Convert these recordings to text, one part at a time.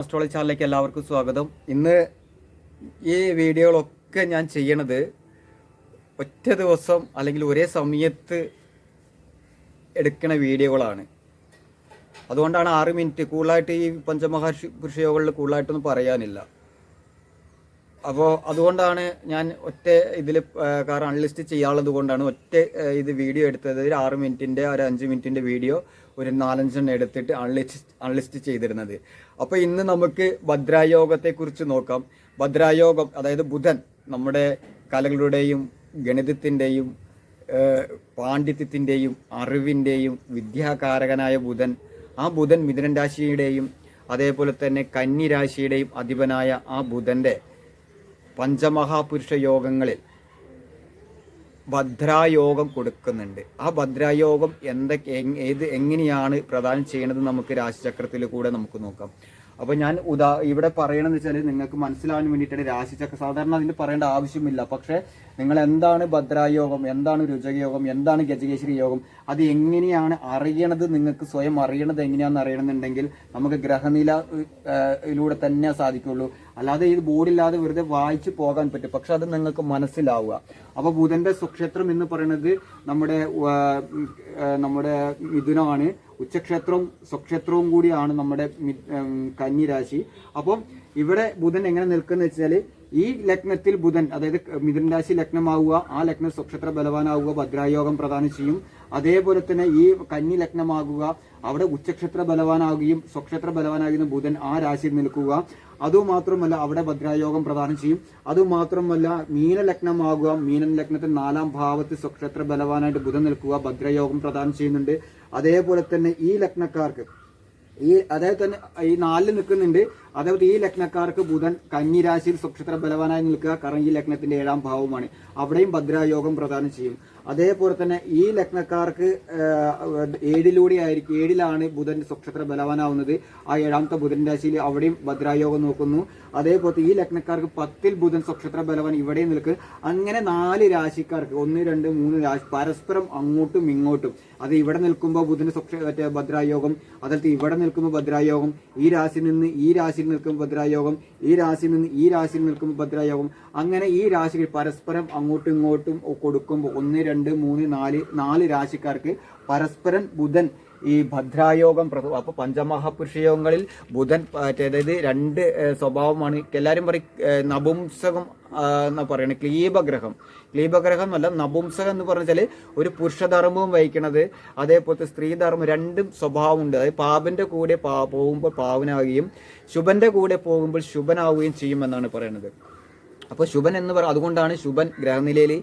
Astrology ചാനലിലേക്ക് എല്ലാവർക്കും സ്വാഗതം. ഇന്ന് ഈ വീഡിയോകളൊക്കെ ഞാൻ ചെയ്യണത് ഒറ്റ ദിവസം അല്ലെങ്കിൽ ഒരേ സമയത്ത് എടുക്കുന്ന വീഡിയോകളാണ്. അതുകൊണ്ടാണ് ആറ് മിനിറ്റ് കൂടുതലായിട്ട് ഈ പഞ്ചമഹർഷി പുരുഷയോഗങ്ങളിൽ കൂടുതലായിട്ടൊന്നും പറയാനില്ല. അപ്പോൾ അതുകൊണ്ടാണ് ഞാൻ ഒറ്റ ഇതിൽ കാരണം അൺലിസ്റ്റ് ചെയ്യാനുള്ളത് കൊണ്ടാണ് ഒറ്റ ഇത് വീഡിയോ എടുത്തത്. ഒരു ആറ് മിനിറ്റിന്റെ ഒരു അഞ്ച് മിനിറ്റിന്റെ വീഡിയോ ഒരു നാലഞ്ചെണ്ണം എടുത്തിട്ട് അൺലിസ്റ്റ് അൺലിസ്റ്റ് ചെയ്തിരുന്നത്. അപ്പോൾ ഇന്ന് നമുക്ക് ഭദ്രായോഗത്തെക്കുറിച്ച് നോക്കാം. ഭദ്രായോഗം അതായത് ബുധൻ നമ്മുടെ കലകളുടെയും ഗണിതത്തിന്റെയും പാണ്ഡിത്യത്തിന്റെയും അറിവിന്റെയും വിദ്യാകാരകനായ ബുധൻ ആ ബുധൻ മിഥുനൻ രാശിയുടെയും അതേപോലെ തന്നെ കന്നി രാശിയുടെയും അധിപനായ ആ ബുധന്റെ പഞ്ചമഹാപുരുഷ യോഗങ്ങളിൽ ഭദ്രായോഗം കൊടുക്കുന്നുണ്ട്. ആ ഭദ്രായോഗം എന്തൊക്കെ ഏത് എങ്ങനെയാണ് പ്രദാനം ചെയ്യണത് നമുക്ക് രാശിചക്രത്തിൽ കൂടെ നമുക്ക് നോക്കാം. അപ്പോൾ ഞാൻ ഉദാ ഇവിടെ പറയണമെന്ന് വെച്ചാൽ നിങ്ങൾക്ക് മനസ്സിലാവാൻ വേണ്ടിയിട്ടാണ് രാശിചക്ര സാധാരണ അതിന് പറയേണ്ട ആവശ്യമില്ല. പക്ഷേ നിങ്ങൾ എന്താണ് ഭദ്രായോഗം എന്താണ് രുചകയോഗം എന്താണ് ഗജകേശ്വരി യോഗം അത് എങ്ങനെയാണ് അറിയണത് നിങ്ങൾക്ക് സ്വയം അറിയണത് എങ്ങനെയാണെന്ന് അറിയണമെന്നുണ്ടെങ്കിൽ നമുക്ക് ഗ്രഹനില ഏഹ്, യിലൂടെ തന്നെ സാധിക്കുള്ളൂ. അല്ലാതെ ഇത് ബോർഡില്ലാതെ വെറുതെ വായിച്ചു പോകാൻ പറ്റും. പക്ഷെ അത് നിങ്ങൾക്ക് മനസ്സിലാവുക. അപ്പൊ ബുധന്റെ സുക്ഷേത്രം എന്ന് പറയുന്നത് നമ്മുടെ നമ്മുടെ മിഥുനമാണ് ഉച്ചക്ഷേത്രവും സ്വക്ഷേത്രവും കൂടിയാണ് നമ്മുടെ കന്നി രാശി അപ്പം ഇവിടെ ബുധൻ എങ്ങനെ നിൽക്കുന്ന വെച്ചാൽ ഈ ലഗ്നത്തിൽ ബുധൻ അതായത് മിഥുൻ രാശി ലഗ്നമാവുക ആ ലഗ്നം സ്വക്ഷേത്ര ബലവാനാവുക ഭദ്രായോഗം പ്രദാനം ചെയ്യും. അതേപോലെ തന്നെ ഈ കന്നി ലഗ്നമാകുക അവിടെ ഉച്ചക്ഷേത്ര ബലവാനാവുകയും സ്വക്ഷേത്ര ബലവാനാകുന്ന ബുധൻ ആ രാശിയിൽ നിൽക്കുക. അതുമാത്രമല്ല അവിടെ ഭദ്രായോഗം പ്രദാനം ചെയ്യും. അതുമാത്രമല്ല മീനലഗ്നമാകുക മീനൻ ലഗ്നത്തിൽ നാലാം ഭാവത്തിൽ സ്വക്ഷേത്ര ബലവാനായിട്ട് ബുധൻ നിൽക്കുക ഭദ്രയോഗം പ്രദാനം ചെയ്യുന്നുണ്ട്. അതേപോലെ തന്നെ ഈ ലഗ്നക്കാർക്ക് ഈ അതായത് തന്നെ ഈ നാലിൽ നിൽക്കുന്നുണ്ട്. അതേപോലെ ഈ ലഗ്നക്കാർക്ക് ബുധൻ കന്നിരാശിയിൽ രാശിയിൽ സ്വക്ഷേത്ര ബലവാനായി നിൽക്കുക. കാരണം ഈ ലഗ്നത്തിന്റെ ഏഴാം ഭാവമാണ് അവിടെയും ഭദ്രായോഗം പ്രദാനം ചെയ്യും. അതേപോലെ തന്നെ ഈ ലഗ്നക്കാർക്ക് ഏഴിലൂടെ ആയിരിക്കും ഏഴിലാണ് ബുധൻ സുക്ഷത്ര ബലവാനാവുന്നത്. ആ ഏഴാമത്തെ ബുധൻ രാശിയിൽ അവിടെയും ഭദ്രായോഗം നോക്കുന്നു. അതേപോലെ ഈ ലഗ്നക്കാർക്ക് പത്തിൽ ബുധൻ സുക്ഷത്ര ബലവാൻ ഇവിടെയും നിൽക്കും അങ്ങനെ നാല് രാശിക്കാർക്ക് ഒന്ന് രണ്ട് മൂന്ന് രാശി പരസ്പരം അങ്ങോട്ടും ഇങ്ങോട്ടും. അത് ഇവിടെ നിൽക്കുമ്പോൾ ബുധൻ സ്വക്ഷ മറ്റേ ഭദ്രായോഗം അതായത് ഇവിടെ നിൽക്കുമ്പോൾ ഭദ്രായോഗം. ഈ രാശിയിൽ നിന്ന് ഈ രാശിയിൽ നിൽക്കുമ്പോൾ ഭദ്രായോഗം ഈ രാശിയിൽ നിന്ന് ഈ രാശിയിൽ നിൽക്കുമ്പോൾ ഭദ്രായോഗം. അങ്ങനെ ഈ രാശികൾ പരസ്പരം അങ്ങോട്ടും ഇങ്ങോട്ടും കൊടുക്കുമ്പോൾ ഒന്ന് രണ്ട് മൂന്ന് നാല് നാല് രാശിക്കാർക്ക് പരസ്പരം ബുധൻ ഈ ഭദ്രായോഗം അപ്പോൾ പഞ്ചമഹാപുരുഷ യോഗങ്ങളിൽ ബുധൻ അതായത് രണ്ട് സ്വഭാവമാണ്. എല്ലാവരും പറയും നപുംസകം എന്നാ പറയുന്നത് ക്ലീബഗ്രഹം ക്ലീബഗ്രഹം അല്ല നപുംസകം എന്ന് പറഞ്ഞാൽ ഒരു പുരുഷധർമ്മവും വഹിക്കണത്. അതേപോലത്തെ സ്ത്രീധർമ്മം രണ്ടും സ്വഭാവമുണ്ട്. അതായത് പാപന്റെ കൂടെ പാ പോകുമ്പോൾ പാവനാകുകയും ശുഭന്റെ കൂടെ പോകുമ്പോൾ ശുഭനാവുകയും ചെയ്യുമെന്നാണ് പറയുന്നത് അപ്പോൾ ശുഭൻ എന്ന് പറ അതുകൊണ്ടാണ് ശുഭൻ ഗ്രഹനിലയിൽ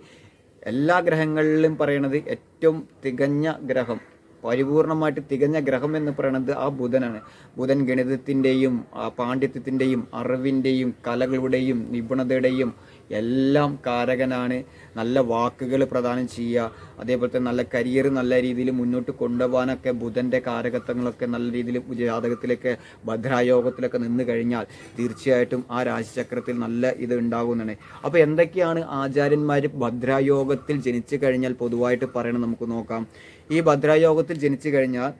എല്ലാ ഗ്രഹങ്ങളിലും പറയണത് ഏറ്റവും തികഞ്ഞ ഗ്രഹം. പരിപൂർണമായിട്ട് തികഞ്ഞ ഗ്രഹം എന്ന് പറയുന്നത് ആ ബുധനാണ്. ബുധൻ ഗണിതത്തിന്റെയും പാണ്ഡിത്യത്തിന്റെയും അറിവിന്റെയും കലകളുടെയും നിപുണതയുടെയും എല്ലാം കാരകനാണ്. നല്ല വാക്കുകൾ പ്രദാനം ചെയ്യുക അതേപോലെ തന്നെ നല്ല കരിയർ നല്ല രീതിയിൽ മുന്നോട്ട് കൊണ്ടുപോകാനൊക്കെ ബുധന്റെ കാരകത്വങ്ങളൊക്കെ നല്ല രീതിയിൽ ജാതകത്തിലൊക്കെ ഭദ്രായോഗത്തിലൊക്കെ നിന്ന് കഴിഞ്ഞാൽ തീർച്ചയായിട്ടും ആ രാശിചക്രത്തിൽ നല്ല ഇത് ഉണ്ടാകുന്നതാണ്. അപ്പോൾ എന്തൊക്കെയാണ് ആചാര്യന്മാർ ഭദ്രായോഗത്തിൽ ജനിച്ചു കഴിഞ്ഞാൽ പൊതുവായിട്ട് പറയണം നമുക്ക് നോക്കാം. ഈ ഭദ്രായോഗത്തിൽ ജനിച്ചു കഴിഞ്ഞാൽ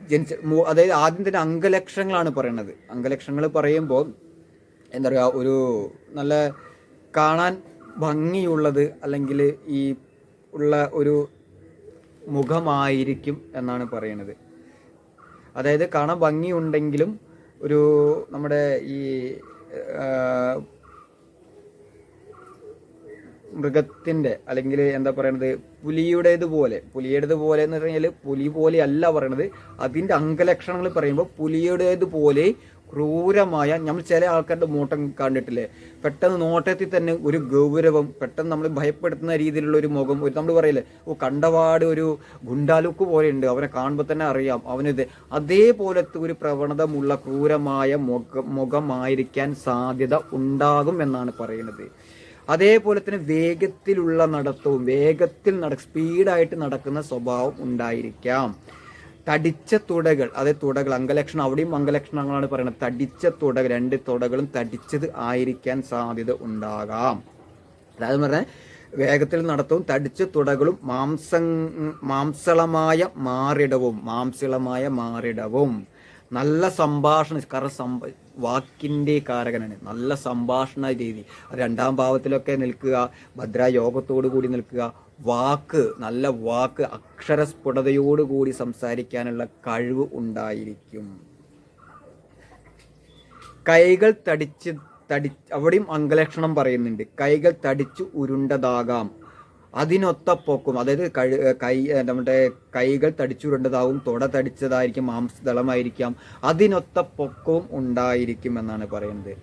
ജനിച്ച അതായത് ആദ്യം തന്നെ അംഗലക്ഷണങ്ങളാണ് പറയുന്നത് അംഗലക്ഷണങ്ങൾ പറയുമ്പോൾ എന്താ പറയുക ഒരു നല്ല കാണാൻ ഭംഗിയുള്ളത് അല്ലെങ്കിൽ ഈ ഉള്ള ഒരു മുഖമായിരിക്കും എന്നാണ് പറയുന്നത് അതായത് കാണാൻ ഭംഗിയുണ്ടെങ്കിലും ഒരു നമ്മുടെ ഈ മൃഗത്തിന്റെ അല്ലെങ്കിൽ എന്താ പറയണത് പുലിയുടേത് പോലെ പുലിയുടേത് പോലെ എന്ന് പറഞ്ഞാൽ പുലി പോലെ അല്ല പറയണത്. അതിന്റെ അംഗലക്ഷണങ്ങൾ പറയുമ്പോൾ പുലിയുടേത് പോലെ ക്രൂരമായ നമ്മൾ ചില ആൾക്കാരുടെ നോട്ടം കണ്ടിട്ടില്ലേ? പെട്ടെന്ന് നോട്ടത്തിൽ തന്നെ ഒരു ഗൗരവം പെട്ടെന്ന് നമ്മൾ ഭയപ്പെടുത്തുന്ന രീതിയിലുള്ള ഒരു മുഖം. ഒരു നമ്മൾ പറയില്ലേ ഓ കണ്ടപാട് ഒരു ഗുണ്ടാലുക്ക് പോലെ ഉണ്ട് അവനെ കാണുമ്പോൾ തന്നെ അറിയാം അവനിത്. അതേപോലത്തെ ഒരു പ്രവണതമുള്ള ക്രൂരമായ മുഖ മുഖമായിരിക്കാൻ സാധ്യത ഉണ്ടാകും എന്നാണ് പറയുന്നത് അതേപോലെ തന്നെ വേഗത്തിലുള്ള നടത്തവും വേഗത്തിൽ നട സ്പീഡായിട്ട് നടക്കുന്ന സ്വഭാവം ഉണ്ടായിരിക്കാം. തടിച്ച തുടകൾ അതായത് തുടകൾ അംഗലക്ഷണം അവിടെയും അംഗലക്ഷണങ്ങളാണ് പറയുന്നത്. തടിച്ച തുടകൾ രണ്ട് തുടകളും തടിച്ചത് ആയിരിക്കാൻ സാധ്യത ഉണ്ടാകാം. അതായത് പറഞ്ഞാൽ വേഗത്തിൽ നടത്തവും തടിച്ച തുടകളും മാംസം മാംസളമായ മാറിടവും മാംസളമായ മാറിടവും. നല്ല സംഭാഷണം കാരണം സംഭ വാക്കിന്റെ കാരകനാണ്. നല്ല സംഭാഷണ രീതി. രണ്ടാം ഭാവത്തിലൊക്കെ നിൽക്കുക ഭദ്രായോഗത്തോടു കൂടി നിൽക്കുക വാക്ക് നല്ല വാക്ക് അക്ഷരസ്ഫുടതയോടുകൂടി സംസാരിക്കാനുള്ള കഴിവ് ഉണ്ടായിരിക്കും. കൈകൾ തടിച്ച് തടി അവിടെയും അംഗലക്ഷണം പറയുന്നുണ്ട്. കൈകൾ തടിച്ചു ഉരുണ്ടതാകാം. അതിനൊത്ത പൊക്കും അതായത് കൈ നമ്മുടെ കൈകൾ തടിച്ചുരുണ്ടതാവും തുട തടിച്ചതായിരിക്കും മാംസദളമായിരിക്കാം അതിനൊത്ത പൊക്കവും ഉണ്ടായിരിക്കും എന്നാണ് പറയുന്നത്.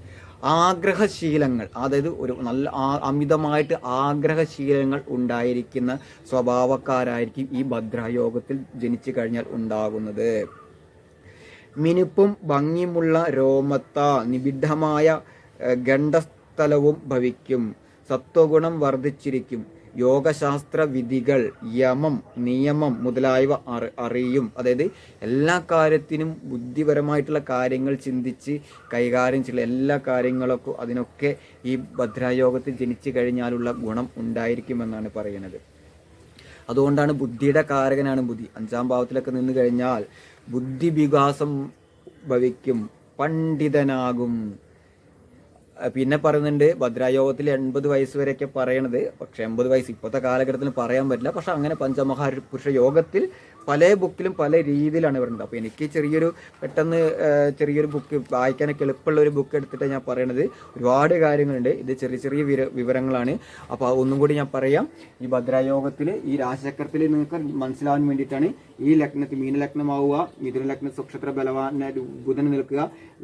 ആഗ്രഹശീലങ്ങൾ അതായത് ഒരു നല്ല അമിതമായിട്ട് ആഗ്രഹശീലങ്ങൾ ഉണ്ടായിരിക്കുന്ന സ്വഭാവക്കാരായിരിക്കും ഈ ഭദ്രായോഗത്തിൽ ജനിച്ചു കഴിഞ്ഞാൽ ഉണ്ടാകുന്നത്. മിനുപ്പും ഭംഗിയുമുള്ള രോമത്ത നിബിഡമായ ഗണ്ഡസ്ഥലവും ഭവിക്കും. സത്വഗുണം വർദ്ധിച്ചിരിക്കും. യോഗശാസ്ത്ര വിധികൾ യമം നിയമം മുതലായവ അറി അറിയും. അതായത് എല്ലാ കാര്യത്തിനും ബുദ്ധിപരമായിട്ടുള്ള കാര്യങ്ങൾ ചിന്തിച്ച് കൈകാര്യം ചെയ്യുന്ന എല്ലാ കാര്യങ്ങളൊക്കെ അതിനൊക്കെ ഈ ഭദ്രായോഗത്തിൽ ജനിച്ചു കഴിഞ്ഞാലുള്ള ഗുണം ഉണ്ടായിരിക്കുമെന്നാണ് പറയുന്നത് അതുകൊണ്ടാണ് ബുദ്ധിയുടെ കാരകനാണ് ബുദ്ധി. അഞ്ചാം ഭാവത്തിലൊക്കെ നിന്ന് കഴിഞ്ഞാൽ ബുദ്ധി വികാസം ഭവിക്കും പണ്ഡിതനാകും. പിന്നെ പറയുന്നുണ്ട് ഭദ്രായോഗത്തിൽ എൺപത് വയസ്സ് വരെയൊക്കെ പറയണത്. പക്ഷെ എൺപത് വയസ്സ് ഇപ്പോഴത്തെ കാലഘട്ടത്തിൽ പറയാൻ പറ്റില്ല. പക്ഷെ അങ്ങനെ പഞ്ചമഹാ പുരുഷ യോഗത്തിൽ പല ബുക്കിലും പല രീതിയിലാണ് വരുന്നത്. അപ്പോൾ എനിക്ക് ചെറിയൊരു പെട്ടെന്ന് ചെറിയൊരു ബുക്ക് വായിക്കാനൊക്കെ എളുപ്പമുള്ള ഒരു ബുക്ക് എടുത്തിട്ട് ഞാൻ പറയണത്. ഒരുപാട് കാര്യങ്ങളുണ്ട്. ഇത് ചെറിയ ചെറിയ വിര വിവരങ്ങളാണ്. അപ്പോൾ ഒന്നും കൂടി ഞാൻ പറയാം. ഈ ഭദ്രായോഗത്തിൽ ഈ രാശിചക്രത്തിൽ നിങ്ങൾക്ക് മനസ്സിലാവാൻ വേണ്ടിയിട്ടാണ് ഈ ലഗ്നത്തിൽ മീനലഗ്നമാവുക മിഥുന ലഗ്ന സ്വക്ഷത്ര ബലവാന ബുധൻ നിൽക്കുക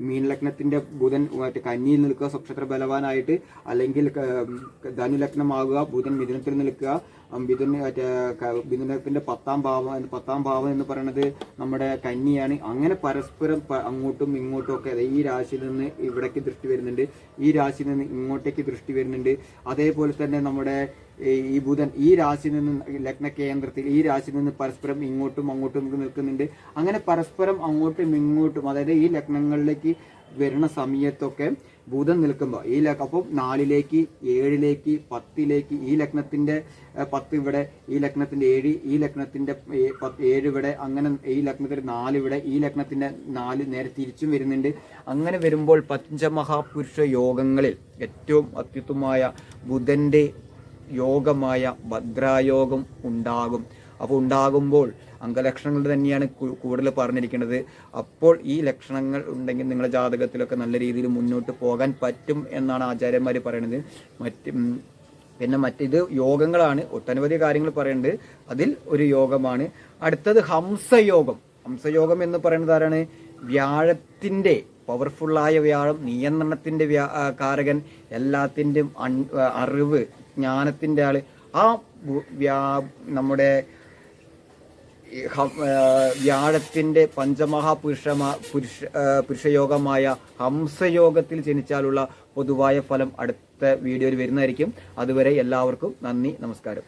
മീനലഗ്നത്തിന്റെ ബുധൻ മറ്റേ കന്നിയിൽ നിൽക്കുക സ്വക്ഷത്ര ബലവാനായിട്ട് അല്ലെങ്കിൽ ക- ധനു ലഗ്നമാകുക ബുധൻ മിഥുനത്തിൽ നിൽക്കുക മിഥുന മറ്റേ മിഥുനത്തിന്റെ പത്താം ഭാവം പത്താം ഭാവം എന്ന് പറയുന്നത് നമ്മുടെ കന്നിയാണ്. അങ്ങനെ പരസ്പരം അങ്ങോട്ടും ഇങ്ങോട്ടും ഒക്കെ ഈ രാശിയിൽ നിന്ന് ഇവിടേക്ക് ദൃഷ്ടി വരുന്നുണ്ട്. ഈ രാശിയിൽ നിന്ന് ഇങ്ങോട്ടേക്ക് ദൃഷ്ടി വരുന്നുണ്ട്. അതേപോലെ തന്നെ നമ്മുടെ ഈ ബുധൻ ഈ രാശിയിൽ നിന്ന് ലഗ്ന കേന്ദ്രത്തിൽ ഈ രാശിയിൽ നിന്ന് പരസ്പരം ഇങ്ങോട്ടും അങ്ങോട്ടും നിൽക്കുന്നുണ്ട്. അങ്ങനെ പരസ്പരം അങ്ങോട്ടും ഇങ്ങോട്ടും അതായത് ഈ ലഗ്നങ്ങളിലേക്ക് വരുന്ന സമയത്തൊക്കെ ബുധൻ നിൽക്കുമ്പോൾ ഈ ലഗ്നം അപ്പം നാലിലേക്ക് ഏഴിലേക്ക് പത്തിലേക്ക് ഈ ലഗ്നത്തിന്റെ പത്ത് ഇവിടെ ഈ ലഗ്നത്തിന്റെ ഏഴ് ഈ ലഗ്നത്തിന്റെ ഏഴ് ഇവിടെ അങ്ങനെ ഈ ലഗ്നത്തിന്റെ നാല് ഇവിടെ ഈ ലഗ്നത്തിന്റെ നാല് നേരെ തിരിച്ചും വരുന്നുണ്ട്. അങ്ങനെ വരുമ്പോൾ പഞ്ചമഹാപുരുഷ യോഗങ്ങളിൽ ഏറ്റവും അത്യുത്തമമായ ബുധന്റെ യോഗമായ ഭദ്രായോഗം ഉണ്ടാകും. അപ്പോൾ ഉണ്ടാകുമ്പോൾ അംഗലക്ഷണങ്ങൾ തന്നെയാണ് കൂടുതൽ പറഞ്ഞിരിക്കുന്നത്. അപ്പോൾ ഈ ലക്ഷണങ്ങൾ ഉണ്ടെങ്കിൽ നിങ്ങളുടെ ജാതകത്തിലൊക്കെ നല്ല രീതിയിൽ മുന്നോട്ട് പോകാൻ പറ്റും എന്നാണ് ആചാര്യന്മാർ പറയുന്നത് മറ്റ് പിന്നെ മറ്റിത് യോഗങ്ങളാണ്. ഒട്ടനവധി കാര്യങ്ങൾ പറയുന്നുണ്ട് അതിൽ ഒരു യോഗമാണ്. അടുത്തത് ഹംസയോഗം. ഹംസയോഗം എന്ന് പറയുന്നത് ആരാണ്? വ്യാഴത്തിന്റെ പവർഫുള്ളായ വ്യാഴം നിയന്ത്രണത്തിന്റെ വ്യാ കാരകൻ എല്ലാത്തിന്റെയും അറിവ് ജ്ഞാനത്തിന്റെ ആൾ. ആ നമ്മുടെ വ്യാഴത്തിന്റെ പഞ്ചമഹാപുരുഷമാ പുരുഷ പുരുഷയോഗമായ ഹംസയോഗത്തിൽ ജനിച്ചാലുള്ള പൊതുവായ ഫലം അടുത്ത വീഡിയോയിൽ വരുന്നതായിരിക്കും. അതുവരെ എല്ലാവർക്കും നന്ദി നമസ്കാരം.